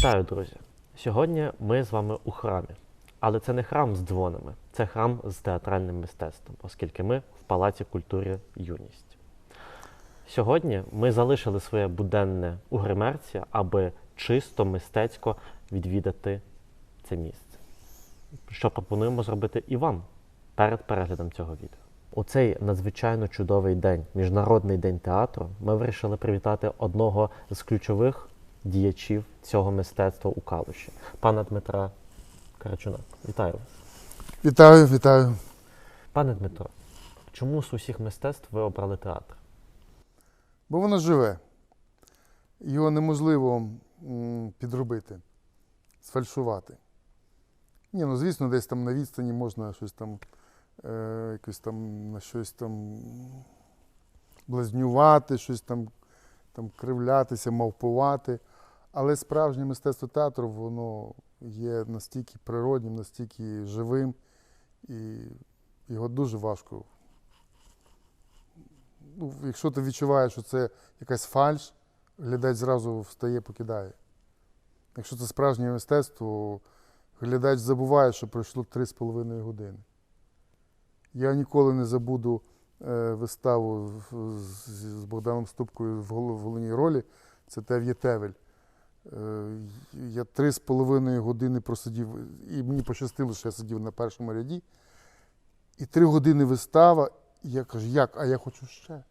Вітаю, друзі! Сьогодні ми з вами у храмі. Але це не храм з дзвонами, це храм з театральним мистецтвом, оскільки ми в Палаці культури Юність. Сьогодні ми залишили своє буденне у гримерці, аби чисто мистецько відвідати це місце. Що пропонуємо зробити і вам перед переглядом цього відео. У цей надзвичайно чудовий день, Міжнародний день театру, ми вирішили привітати одного з ключових діячів цього мистецтва у Калуші, пана Дмитра Карачуна. Вітаю вас. Вітаю, вітаю. Пане Дмитро, чому з усіх мистецтв ви обрали театр? Бо воно живе. Його неможливо підробити, сфальшувати. Ні, ну звісно, десь там на відстані можна щось там, е, якось там на щось там блазнювати, щось там, там кривлятися, мавпувати. Але справжнє мистецтво театру, воно є настільки природнім, настільки живим, і його дуже важко ну, якщо ти відчуваєш, що це якась фальш, глядач зразу встає, покидає. Якщо це справжнє мистецтво, глядач забуває, що пройшло 3,5 години. Я ніколи не забуду виставу з, з Богданом Ступкою в головній ролі. Це Тев'є Тевель. Е, я 3,5 години просидів, і мені пощастило, що я сидів на першому ряді. І три години вистава, і я кажу, як? А я хочу ще.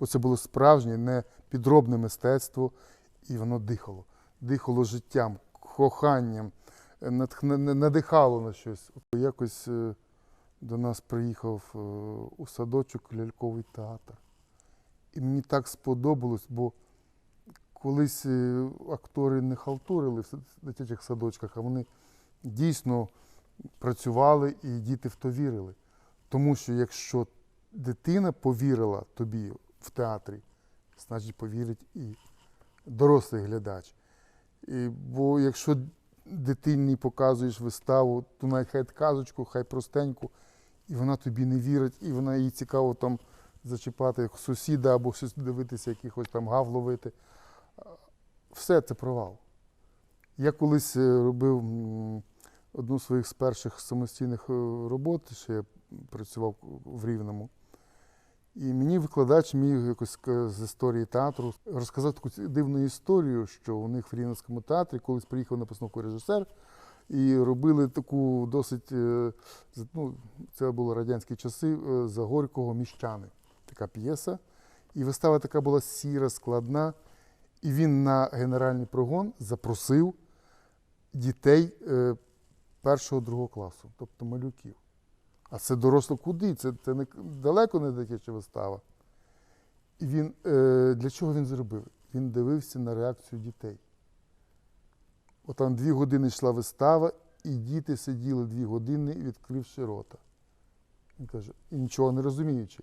Бо це було справжнє, не підробне мистецтво, і воно дихало. Дихало життям, коханням, е, надихало на щось. Якось е, до нас приїхав е, у садочок ляльковий театр. І мені так сподобалось, бо колись е, актори не халтурили в дитячих садочках, а вони дійсно працювали і діти в то вірили. Тому що якщо дитина повірила тобі в театрі, значить повірить і дорослий глядач. І, бо якщо дитині показуєш виставу, то навіть хай казочку, хай простеньку, і вона тобі не вірить, і вона їй цікаво там зачіпати сусіда або дивитися, якихось там гав ловити. Все це провал. Я колись е, робив одну з своїх перших самостійних е, робот, ще я працював в Рівному. І мені викладач міг якось з історії театру розказати таку дивну історію, що у них в Рівненському театрі колись приїхав на постановку режисер і робили таку досить, е, ну, це були радянські часи, е, за Горького міщани. Така п'єса. І вистава така була сіра, складна. І він на генеральний прогон запросив дітей е, першого, другого класу, тобто малюків. А це доросло куди? Це, це не, далеко не дитяча вистава. І він, для чого він зробив? Він дивився на реакцію дітей. От там дві години йшла вистава, і діти сиділи дві години, відкривши рота. Він каже, і нічого не розуміючи,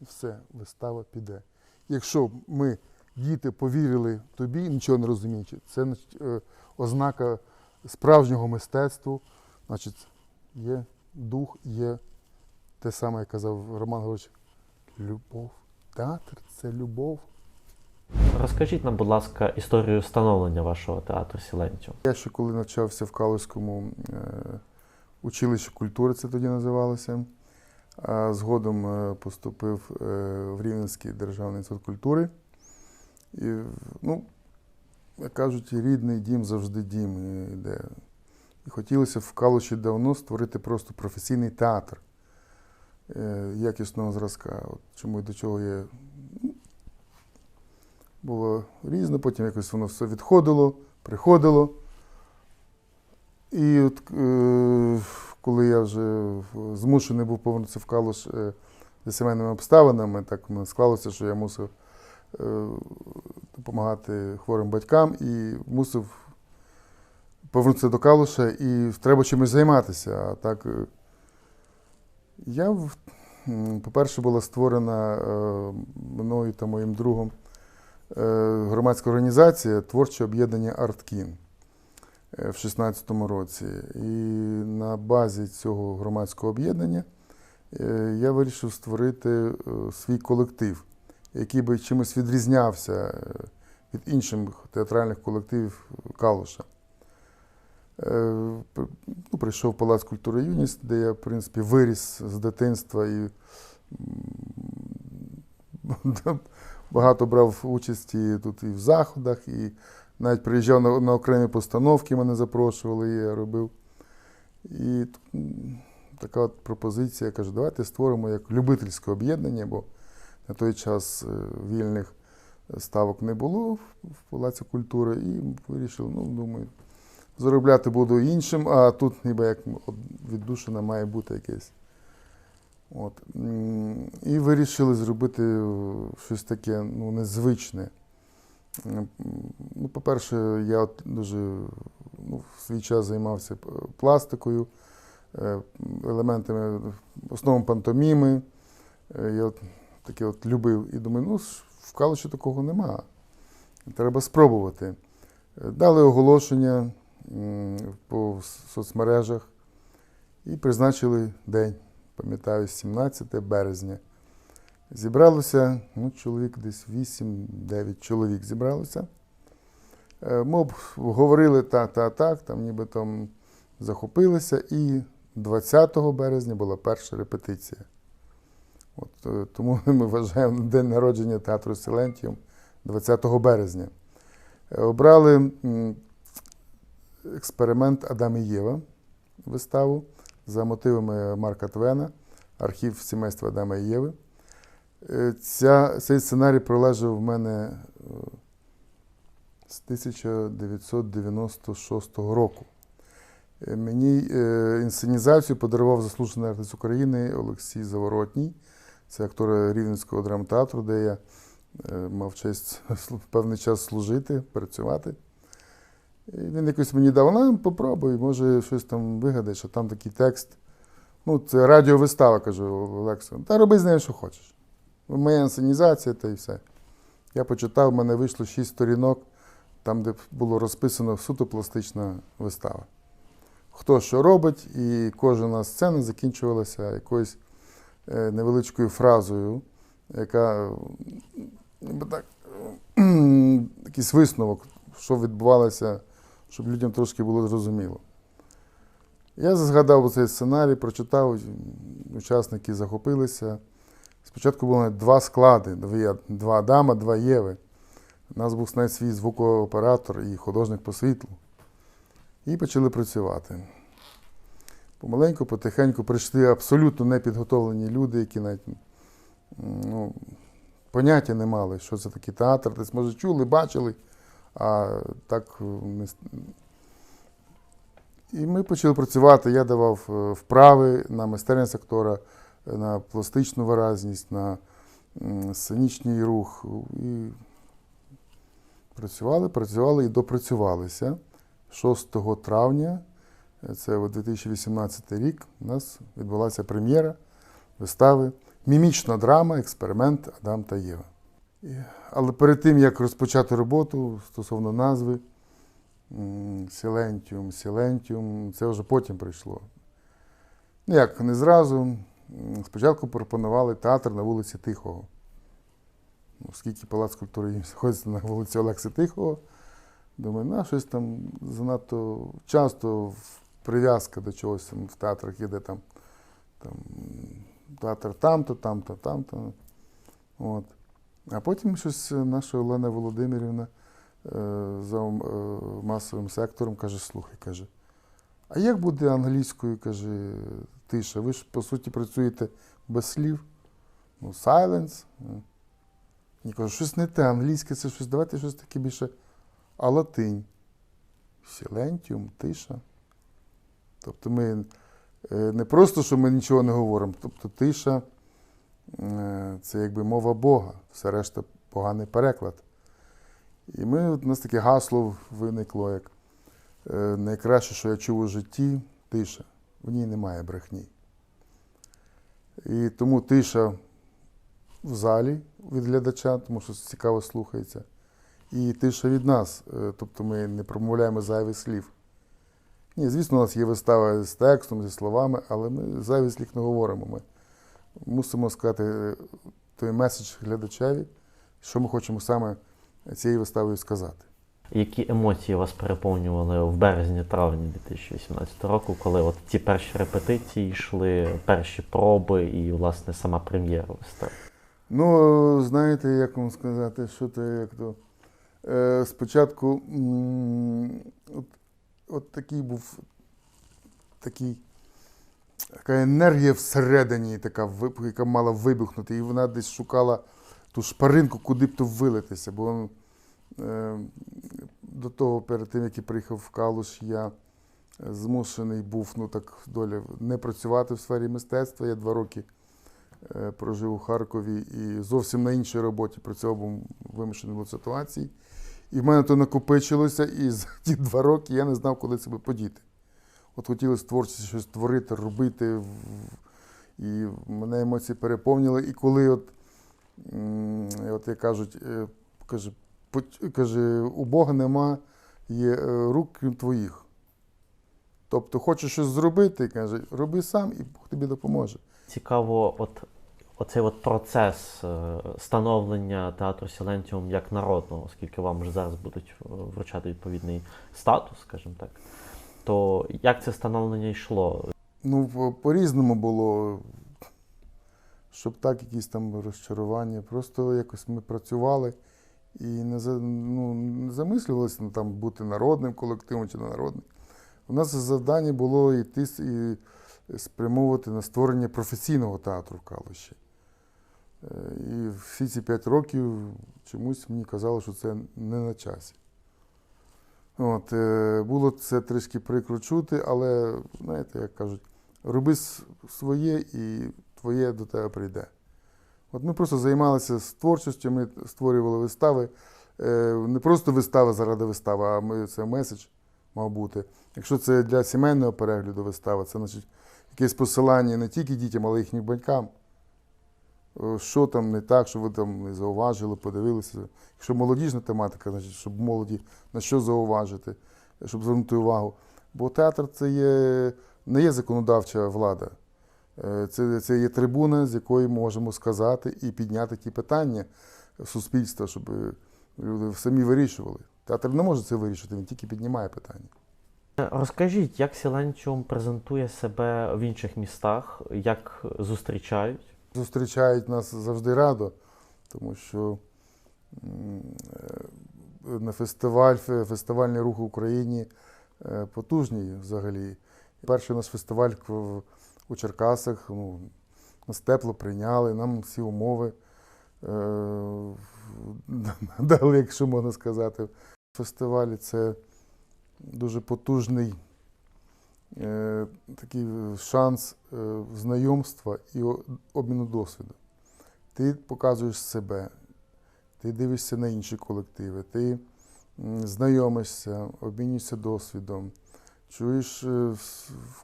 все, вистава піде. Якщо ми, діти, повірили тобі, нічого не розуміючи, це е, ознака справжнього мистецтва, значить, є дух, є те саме, як казав Роман Григорович, любов. Театр це любов. Розкажіть нам, будь ласка, історію становлення вашого театру Сіленціум. Я ще коли навчався в Калузькому е, училищі культури, це тоді називалося. А згодом е, поступив е, в Рівненський державний інститут культури. І, ну, як кажуть, рідний дім завжди дім. І, де. і хотілося в Калуші давно створити просто професійний театр якісного зразка. От чому і до чого я було різно, потім якось воно все відходило, приходило. І от, е, коли я вже змушений був повернутися в Калуш е, за сімейними обставинами, так склалося, що я мусив е, допомагати хворим батькам і мусив повернутися до Калуша і треба чимось займатися. А так, е, я, по-перше, була створена е, мною та моїм другом громадська організація Творче об'єднання Арткін е, в 16-му році. І на базі цього громадського об'єднання е, я вирішив створити е, свій колектив, який би чимось відрізнявся е, від інших театральних колективів Калуша. Е, ну, прийшов в Палац культури юність, де я, в принципі, виріс з дитинства і багато брав участі тут і в заходах, і навіть приїжджав на, на окремі постановки, мене запрошували, я робив. І тут, така от пропозиція, каже, давайте створимо як любительське об'єднання, бо на той час е, вільних ставок не було в Палаці культури, і вирішив, ну, думаю, заробляти буду іншим, а тут ніби як віддушина має бути якесь. От. І вирішили зробити щось таке ну, незвичне. Ну, по-перше, я от дуже ну, в свій час займався пластикою, е, елементами, в основному пантоміми. Е, Я от таке от любив і думаю, ну, в Калуші такого нема. Треба спробувати. Е, Дали оголошення по соцмережах і призначили день, пам'ятаю, 17 березня. Зібралося, ну, чоловік десь 8-9 чоловік зібралося. Е, Ми говорили так, так, так, там ніби там захопилися, і 20 березня була перша репетиція. От, е, тому ми вважаємо день народження театру Силентіум 20 березня. Е, Обрали експеримент Адам і Єва виставу за мотивами Марка Твена, архів сімейства Адама і Єви. Е, Ця, цей сценарій пролежав в мене е, з 1996 року. Е, Мені інсценізацію подарував заслужений артист України Олексій Заворотній. Це актор Рівненського драмтеатру, де я мав честь певний час служити, працювати. І він якось мені дав, на, попробуй, може щось там вигадаєш, а там такий текст. Ну, це радіовистава, кажу Олексу. Та роби з нею, що хочеш. Моя інсценізація, та й все. Я почитав, в мене вийшло шість сторінок, там, де було розписано суто пластична вистава. Хто що робить, і кожна сцена закінчувалася якоюсь е, невеличкою фразою, яка так, якийсь висновок, що відбувалося, щоб людям трошки було зрозуміло. Я згадав цей сценарій, прочитав, учасники захопилися. Спочатку було два склади: дві- два Адама, два Єви. У нас був навіть свій звукооператор і художник по світлу. І почали працювати. Помаленьку, потихеньку прийшли абсолютно непідготовлені люди, які навіть ну, поняття не мали, що це такий театр. Десь, може, чули, бачили, а так не. І ми почали працювати. Я давав е, вправи на майстерність актора, е, на пластичну виразність, на сценічний рух. І працювали, працювали і допрацювалися. 6 травня, е, це 2018 рік, у нас відбулася прем'єра вистави Мімічна драма, експеримент Адам та Єва. Але перед тим, як розпочати роботу стосовно назви Сілентіум, Сілентіум, це вже потім прийшло. Ну як, не зразу. Спочатку пропонували театр на вулиці Тихого. Ну, Оскільки Палац культури знаходиться на вулиці Олекси Тихого, думаю, ну, щось там занадто часто прив'язка до чогось там в театрах іде там, там театр там-то, там-то, там-то. От. А потім щось наша Олена Володимирівна е, за е, масовим сектором каже: слухай, каже, а як буде англійською, каже, тиша? Ви ж по суті працюєте без слів. Ну, silence. Я кажу, щось не те, англійське це щось, давайте щось таке більше. А латинь. Сілентіум, тиша. Тобто ми е, не просто, що ми нічого не говоримо, тобто тиша е, це якби мова Бога, все решта поганий переклад. І ми, у нас таке гасло виникло, як е, найкраще, що я чув у житті, тиша. В ній немає брехні. І тому тиша в залі від глядача, тому що цікаво слухається. І тиша від нас, е, тобто ми не промовляємо зайвих слів. Ні, звісно, у нас є вистава з текстом, зі словами, але ми зайвих слів не говоримо. Ми мусимо сказати е, той меседж глядачеві, що ми хочемо саме цією виставою сказати. Які емоції вас переповнювали в березні-травні 2018 року, коли от ті перші репетиції йшли, перші проби і, власне, сама прем'єра вистави? Ну, знаєте, як вам сказати, що то як то. Е, спочатку от, от такий був такий, така енергія всередині, така, яка мала вибухнути, і вона десь шукала ту шпаринку, куди б то вилитися. Бо е, до того, перед тим, як я приїхав в Калуш, я змушений був, ну так доля, не працювати в сфері мистецтва. Я два роки е, прожив у Харкові і зовсім на іншій роботі працював був вимушений був ситуації. І в мене то накопичилося, і за ті два роки я не знав, коли себе подіти. От хотілося творчість щось творити, робити. І мене емоції переповнили. І коли, от, от як кажуть, е, каже, каже, у Бога нема є е, рук, крім твоїх. Тобто, хочеш щось зробити, каже, роби сам, і Бог тобі допоможе. Цікаво, от оцей от процес е, становлення театру Сілентіум як народного, оскільки вам вже зараз будуть вручати відповідний статус, скажімо так. То як це становлення йшло? Ну, по- по-різному було, щоб так, якісь там розчарування. Просто якось ми працювали і не, ну, не замислювалися ну, там, бути народним колективом чи не народним. У нас завдання було йти і спрямовувати на створення професійного театру в Калуші. Е, І всі ці п'ять років чомусь мені казали, що це не на часі. От, е, було це трішки прикро чути, але, знаєте, як кажуть, роби своє і твоє до тебе прийде. От ми просто займалися творчістю, ми створювали вистави. Е, Не просто вистави заради вистави, а ми, це меседж мав бути. Якщо це для сімейного перегляду вистава, це значить якесь посилання не тільки дітям, але й їхнім батькам. Е, Що там не так, що ви там не зауважили, подивилися. Якщо молодіжна тематика, значить, щоб молоді на що зауважити, щоб звернути увагу. Бо театр це є, не є законодавча влада. Е, Це, це є трибуна, з якої можемо сказати і підняти ті питання суспільства, щоб люди самі вирішували. Театр не може це вирішити, він тільки піднімає питання. Розкажіть, як Сілентіум презентує себе в інших містах, як зустрічають? Зустрічають нас завжди радо, тому що е, на фестиваль, фестивальний рух в Україні е, потужний взагалі. Перший наш фестиваль в- у Черкасах, ну, нас тепло прийняли, нам всі умови е, дали, якщо можна сказати. Фестивалі це дуже потужний такий шанс е, знайомства і обміну досвіду. Ти показуєш себе, ти дивишся на інші колективи, ти знайомишся, обмінюєшся досвідом, чуєш е,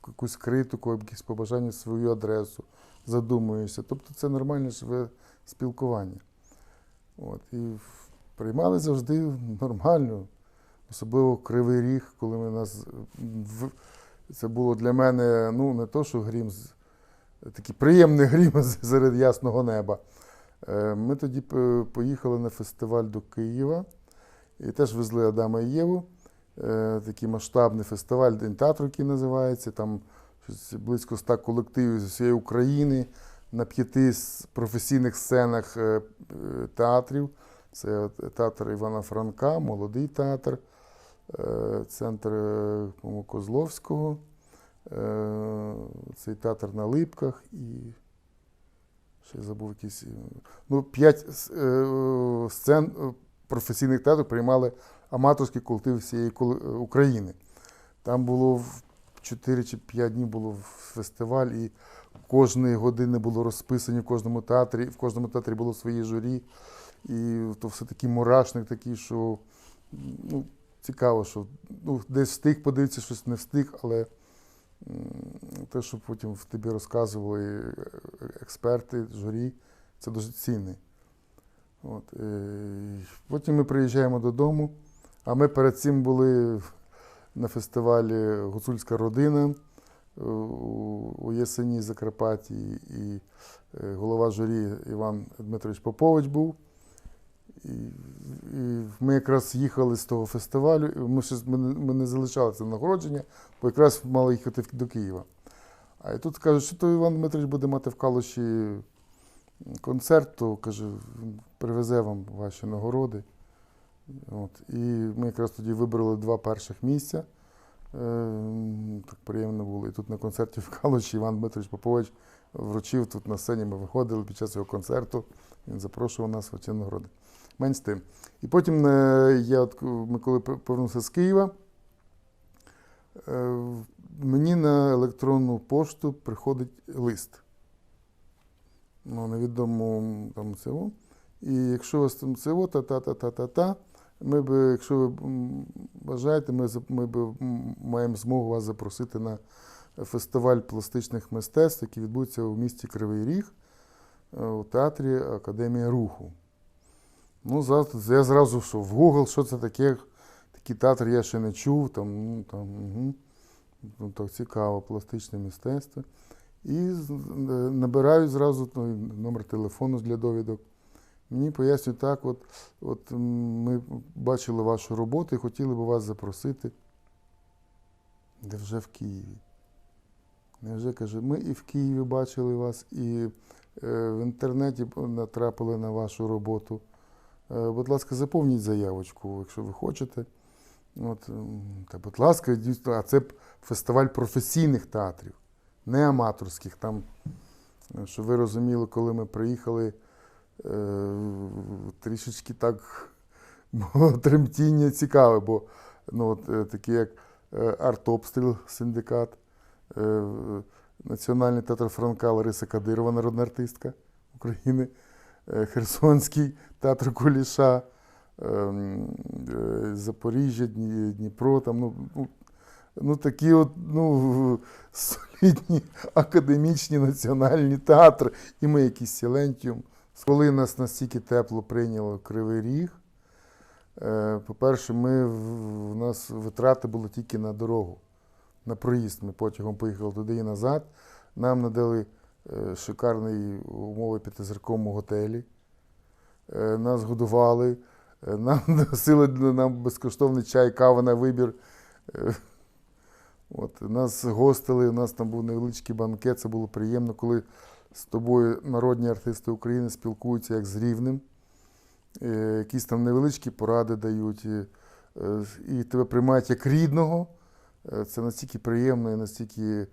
якусь критику, якісь побажання свою адресу, задумуєшся. Тобто це нормальне живе спілкування. От, і приймали завжди нормально, особливо Кривий Ріг, коли ми нас в- це було для мене ну, не то, що грім, такий приємний грім серед ясного неба. Е, Ми тоді поїхали на фестиваль до Києва і теж везли Адама і Єву. Е, Такий масштабний фестиваль День театру, який називається. Там близько ста колективів з усієї України на п'яти професійних сценах е, театрів. Це театр Івана Франка, молодий театр, центр е, Козловського, е, цей театр на Липках і ще забув якісь. е, Ну, п'ять е, сцен е, професійних театрів приймали аматорський колектив всієї е, України. Там було в 4 чи 5 днів було фестиваль, і кожної години було розписані в кожному театрі, в кожному театрі було своє журі. І то все такий мурашник такий, що ну, цікаво, що ну, десь встиг подивитися, щось не встиг, але те, що потім в тобі розказували е, експерти, журі, це дуже цінне. От, е, потім ми приїжджаємо додому, а ми перед цим були на фестивалі Гуцульська родина е, у Єсені Закарпатті, і голова журі Іван Дмитрович Попович був. І, ми якраз їхали з того фестивалю, ми, ще, ми, ми не залишали це нагородження, бо якраз мали їхати до Києва. А і тут кажуть, що то Іван Дмитрович буде мати в Калуші концерт, то каже, привезе вам ваші нагороди. От. І ми якраз тоді вибрали два перших місця. Е, Так приємно було. І тут на концерті в Калуші Іван Дмитрович Попович вручив тут на сцені. Ми виходили під час його концерту. Він запрошував нас в ці нагороди. Менш тим. І потім е, я, от, ми коли повернувся з Києва, е, мені на електронну пошту приходить лист. Ну, невідомо там ЦО. І якщо у вас там ЦО, та-та-та-та-та-та, ми би, якщо ви бажаєте, ми, ми би маємо змогу вас запросити на фестиваль пластичних мистецтв, який відбудеться у місті Кривий Ріг е, у театрі Академія Руху. Ну, завтра я зразу що в Google, що це таке, такий театр я ще не чув, там, ну, там, угу. ну, так цікаво, пластичне мистецтво. І е, набираю зразу ну, номер телефону для довідок. Мені пояснюють так, от, от ми бачили вашу роботу і хотіли б вас запросити. Де вже в Києві. Невже каже, ми і в Києві бачили вас, і е, в інтернеті натрапили на вашу роботу. Е, будь ласка, заповніть заявочку, якщо ви хочете. От, та, будь ласка, дійсно, а це фестиваль професійних театрів, не аматорських. Там, е, щоб ви розуміли, коли ми приїхали, е, трішечки так було тремтіння цікаве, бо ну, от, такі як артобстріл синдикат, Національний театр Франка Лариса Кадирова, народна артистка України, Херсонський театр Куліша, е, м, е, Запоріжжя, Дніпро, там, ну, ну, ну такі от, ну, солідні академічні національні театри, і ми якийсь Сілентіум. Коли нас настільки тепло прийняло Кривий Ріг, е, по-перше, ми, в- нас витрати були тільки на дорогу, на проїзд. Ми потягом поїхали туди і назад. Нам надали е, шикарні умови п'ятизірковому готелі. Е, Нас годували, е, нам носили нам безкоштовний чай, кава на вибір. Е, От, нас гостили, у нас там був невеличкий банкет, це було приємно, коли з тобою народні артисти України спілкуються як з рівним. Е, Якісь там невеличкі поради дають, і, е, і тебе приймають як рідного. Е, Це настільки приємно і настільки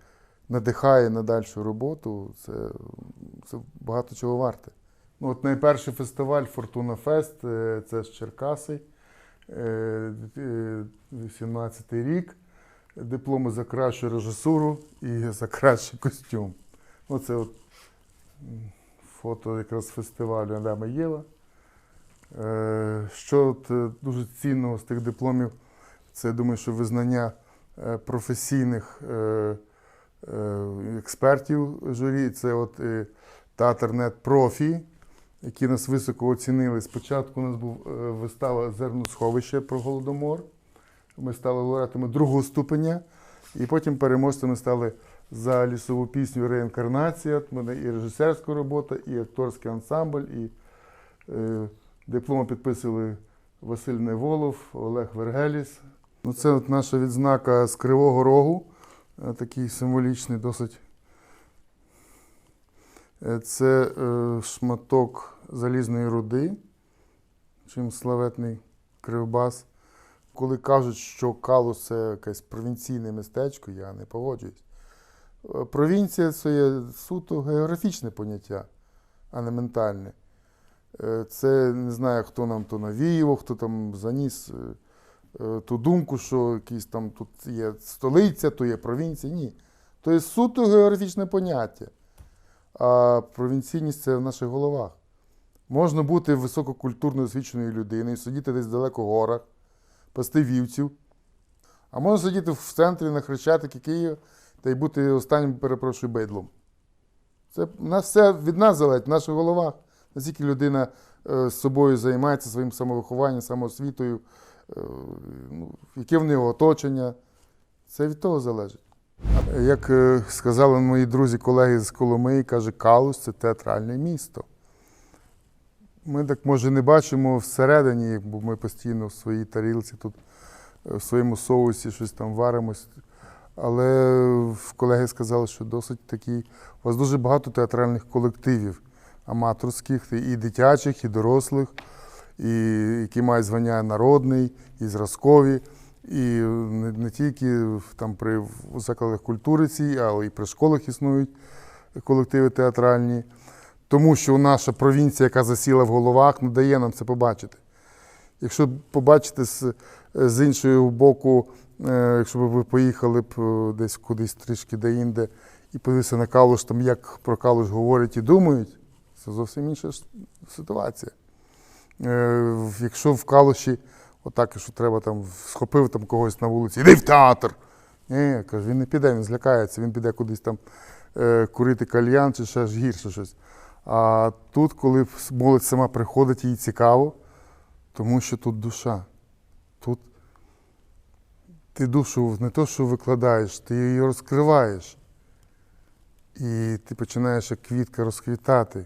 надихає на дальшу роботу. Це, це багато чого варте. Ну, от найперший фестиваль Фортуна Фест е, це з Черкаси, е, 18 рік. Дипломи за кращу режисуру і за кращий костюм. Оце от фото якраз фестивалю Адама Єва. Е, Що от, е, дуже цінного з тих дипломів, це я думаю, що визнання е, професійних е, е, експертів журі. Це от е, Профі, які нас високо оцінили. Спочатку у нас був е, вистава Зерносховище про Голодомор. Ми стали лауреатами другого ступеня, і потім переможцями стали за лісову пісню Реінкарнація. В мене і режисерська робота, і акторський ансамбль, і е, дипломи підписували Василь Неволов, Олег Вергеліс. Ну, це от наша відзнака з Кривого Рогу, е, такий символічний досить. Е, Це е, шматок залізної руди, чим славетний Кривбас. Коли кажуть, що Калус це якесь провінційне містечко, я не погоджуюсь. Е, Провінція це є суто географічне поняття, а не ментальне. Е, Це не знаю, хто нам то навіяв, хто там заніс е, е, ту думку, що якісь там тут є столиця, то є провінція. Ні. То є суто географічне поняття. А провінційність це в наших головах. Можна бути висококультурно освіченою людиною, сидіти десь далеко в горах, пасти вівців. А можна сидіти в центрі на Хрещатикі Києва та й бути останнім, перепрошую, бейдлом. Це в нас все від нас залежить, в наших головах. Наскільки людина е, з собою займається своїм самовихованням, самоосвітою, е, яке в нього оточення. Це від того залежить. Як е, сказали мої друзі, колеги з Коломиї, каже, Калуш це театральне місто. Ми так може не бачимо всередині, бо ми постійно в своїй тарілці тут е, в своєму соусі щось там варимось. Але колеги сказали, що досить такий. У вас дуже багато театральних колективів, аматорських, і дитячих, і дорослих, і які мають звання народний, і зразкові. І не, не тільки там при закладах культури цій, але і при школах існують колективи театральні. Тому що наша провінція, яка засіла в головах, не дає нам це побачити. Якщо побачите з, з іншого боку, е, якщо б ви поїхали б е, десь кудись трішки де-інде і подивилися на Калуш, там як про Калуш говорять і думають, це зовсім інша ситуація. Е, Якщо в Калуші, отак, що треба там, схопив там когось на вулиці, іди в театр. Ні, каже, він не піде, він злякається, він піде кудись там е, курити кальян чи ще ж гірше щось. А тут, коли молодь сама приходить, їй цікаво, тому що тут душа. Тут ти душу не то, що викладаєш, ти її розкриваєш. І ти починаєш як квітка розквітати.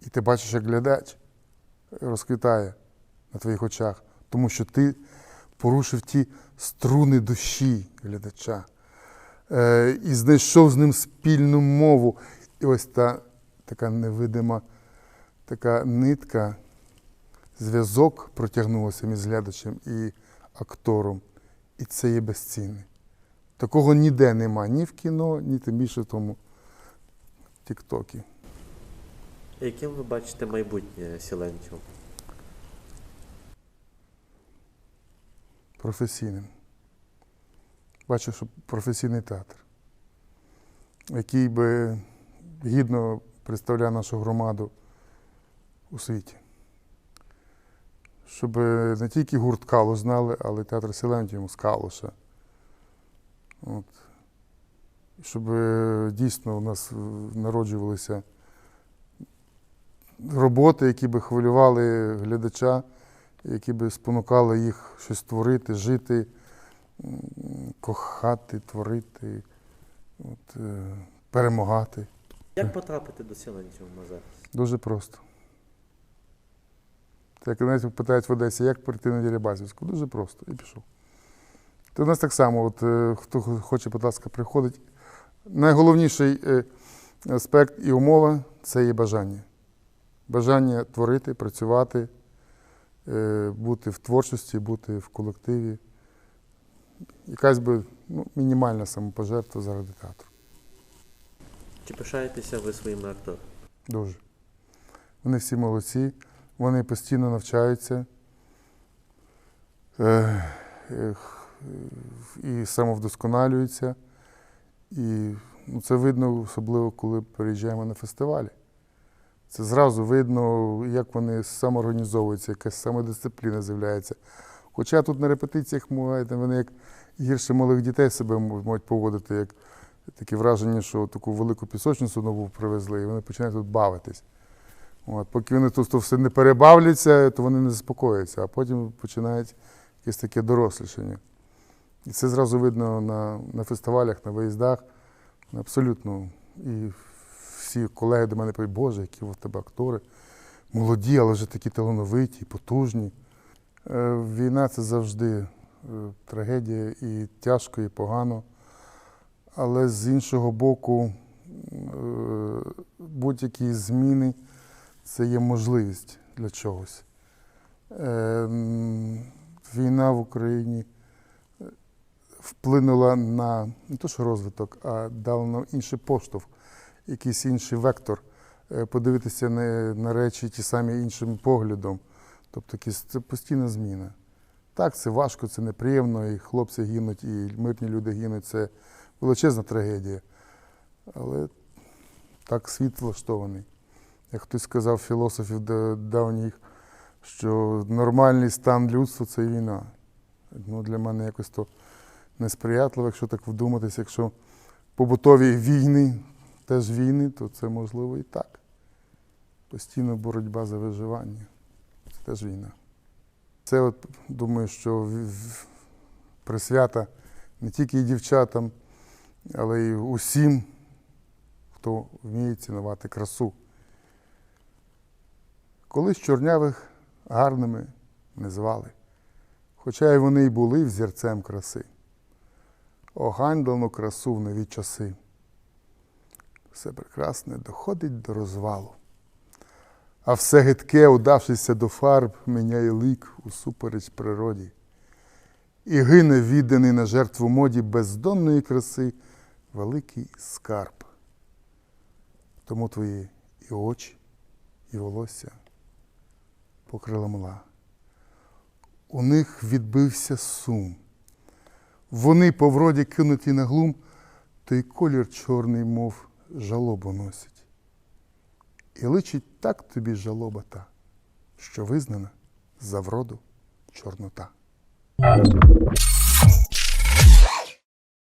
І ти бачиш, як глядач розквітає на твоїх очах, тому що ти порушив ті струни душі глядача е, і знайшов з ним спільну мову. І ось та така невидима така нитка, зв'язок протягнулося між глядачем і актором. І це є безцінне. Такого ніде нема, ні в кіно, ні тим більше в тому Тіктокі. Яким ви бачите майбутнє Сілентіум? професійним. Бачу, що професійний театр, який би гідно представляв нашу громаду у світі. Щоб не тільки гурт Калу знали, але й театр Силентіум з Калуша. От. Щоб е, дійсно у нас е, народжувалися роботи, які би хвилювали глядача, які би спонукали їх щось творити, жити, кохати, творити, от, е, перемагати. Як потрапити до Сілентіума зараз? Дуже просто. Як навіть питають в Одесі, як прийти на Дерибасівську? Дуже просто. І пішов. То у нас так само, от, е, хто хоче, будь ласка, приходить. Найголовніший е, аспект і умова це є бажання. Бажання творити, працювати, е, бути в творчості, бути в колективі. Якась би ну, мінімальна самопожертва заради театру. Чи пишаєтеся ви своїми акторами? Дуже. Вони всі молодці, вони постійно навчаються е, е, і самовдосконалюються. І ну, це видно, особливо, коли переїжджаємо на фестивалі. Це зразу видно, як вони самоорганізовуються, якась самодисципліна з'являється. Хоча тут на репетиціях можуть, вони як гірше малих дітей себе можуть поводити, як таке враження, що таку велику пісочницю нову привезли, і вони починають тут бавитись. От, поки вони тут все не перебавляться, то вони не заспокояться, а потім починають якесь таке дорослішання. І це зразу видно на, на фестивалях, на виїздах. Абсолютно. І всі колеги до мене кажуть, Боже, які у тебе актори, молоді, але вже такі талановиті, потужні. Е, Війна це завжди е, трагедія і тяжко, і погано. Але з іншого боку, е, будь-які зміни це є можливість для чогось. Війна в Україні вплинула на не то, що розвиток, а дала нам інший поштовх, якийсь інший вектор, е, подивитися на, на речі ті самі іншим поглядом. Тобто це постійна зміна. Так, це важко, це неприємно, і хлопці гинуть, і мирні люди гинуть. Це величезна трагедія. Але так світ влаштований. Як хтось сказав філософів давніх, що нормальний стан людства це війна. Ну, для мене якось то несприятливо, якщо так вдуматися, якщо побутові війни теж війни, то це можливо і так. Постійна боротьба за виживання. Це теж війна. Це от думаю, що присвята не тільки і дівчатам, але й усім, хто вміє цінувати красу. Колись чорнявих гарними не звали, хоча й вони й були взірцем краси. Оганьдлену красу в нові часи. Все прекрасне доходить до розвалу. А все гидке, удавшися до фарб, міняє лик усупереч природі. І гине відданий на жертву моді бездонної краси великий скарб. Тому твої і очі, і волосся покрила мла. У них відбився сум. Вони по вроді кинуті на глум, той колір чорний, мов жалобу носить. І личить так тобі жалоба та, що визнана за вроду чорнота.